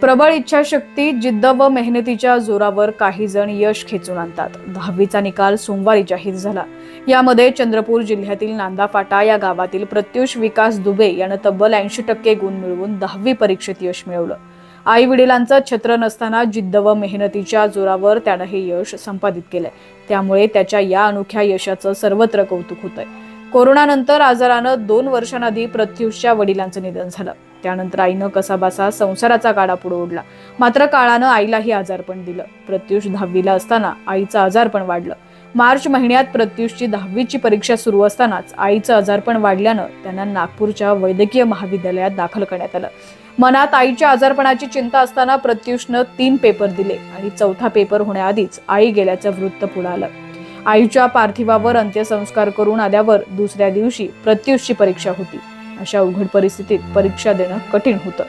प्रबळ इच्छाशक्ती जिद्द व मेहनतीच्या जोरावर काही जण यश खेचून आणतात. दहावीचा निकाल सोमवारी जाहीर झाला. यामध्ये चंद्रपूर जिल्ह्यातील नांदाफाटा या गावातील प्रत्युष विकास दुबे यानं तब्बल ऐंशी टक्के गुण मिळवून दहावी परीक्षेत यश मिळवलं. आई वडिलांचं छत्र नसताना जिद्द व मेहनतीच्या जोरावर त्यानं हे यश संपादित केलंय. त्यामुळे त्याच्या या अनोख्या यशाचं सर्वत्र कौतुक होतंय. कोरोनानंतर आजारानं दोन वर्षांआधी प्रत्युषच्या वडिलांचं निधन झालं. त्यानंतर आईनं कसाबासा संसाराचा गाडा पुढे ओढला. मात्र काळानं आईलाही आजारपण दिलं. प्रत्युष दहावीला असताना आईचं आजारपण वाढलं. मार्च महिन्यात प्रत्युषची दहावीची परीक्षा सुरू असतानाच आईचं आजारपण वाढल्यानं त्यांना नागपूरच्या वैद्यकीय महाविद्यालयात दाखल करण्यात आलं. मनात आईच्या आजारपणाची चिंता असताना प्रत्युषनं तीन पेपर दिले आणि चौथा पेपर होण्याआधीच आई गेल्याचं वृत्त पुढे आलं. आईच्या पार्थिवावर अंत्यसंस्कार करून आल्यावर दुसऱ्या दिवशी प्रत्युषची परीक्षा होती. अशा अवघड परिस्थितीत परीक्षा देणं कठीण होतं.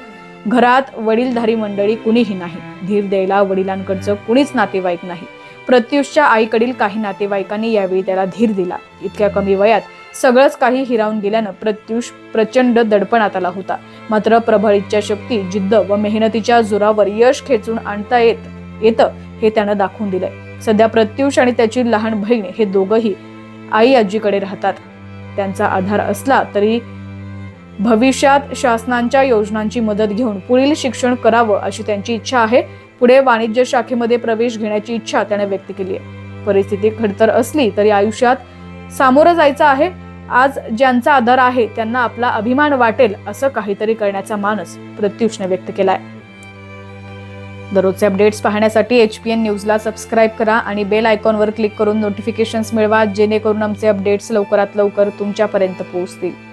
घरात वडीलधारी मंडळी कुणीही नाही. धीर द्यायला वडिलांकडचं कुणीच नातेवाईक नाही. प्रत्युषच्या आईकडील काही नातेवाईकांनी यावेळी त्याला धीर दिला. इतक्या कमी वयात सगळंच काही हिरावून गेल्यानं प्रत्युष प्रचंड दडपणात आला होता. मात्र प्रबळ इच्छाशक्ती जिद्द व मेहनतीच्या जोरावर यश खेचून आणता येत येतं हे त्यानं दाखवून दिलंय. सध्या प्रत्युष आणि त्याची लहान बहीण हे दोघंही आई आजीकडे राहतात. त्यांचा आधार असला तरी भविष्यात शासनांच्या योजनांची मदत घेऊन पुढील शिक्षण करावं अशी त्यांची इच्छा आहे. पुढे वाणिज्य शाखेमध्ये प्रवेश घेण्याची इच्छा त्याने व्यक्त केली आहे. परिस्थिती खडतर असली तरी आयुष्यात सामोरं जायचं आहे. आज ज्यांचा आधार आहे त्यांना आपला अभिमान वाटेल असं काहीतरी करण्याचा मानस प्रत्युषने व्यक्त केलाय. दररोजचे अपडेट्स पाहण्यासाठी एच पी एन न्यूजला सबस्क्राईब करा आणि बेल आयकॉनवर क्लिक करून नोटिफिकेशन्स मिळवा जेणेकरून आमचे अपडेट्स लवकरात लवकर तुमच्यापर्यंत पोहोचतील.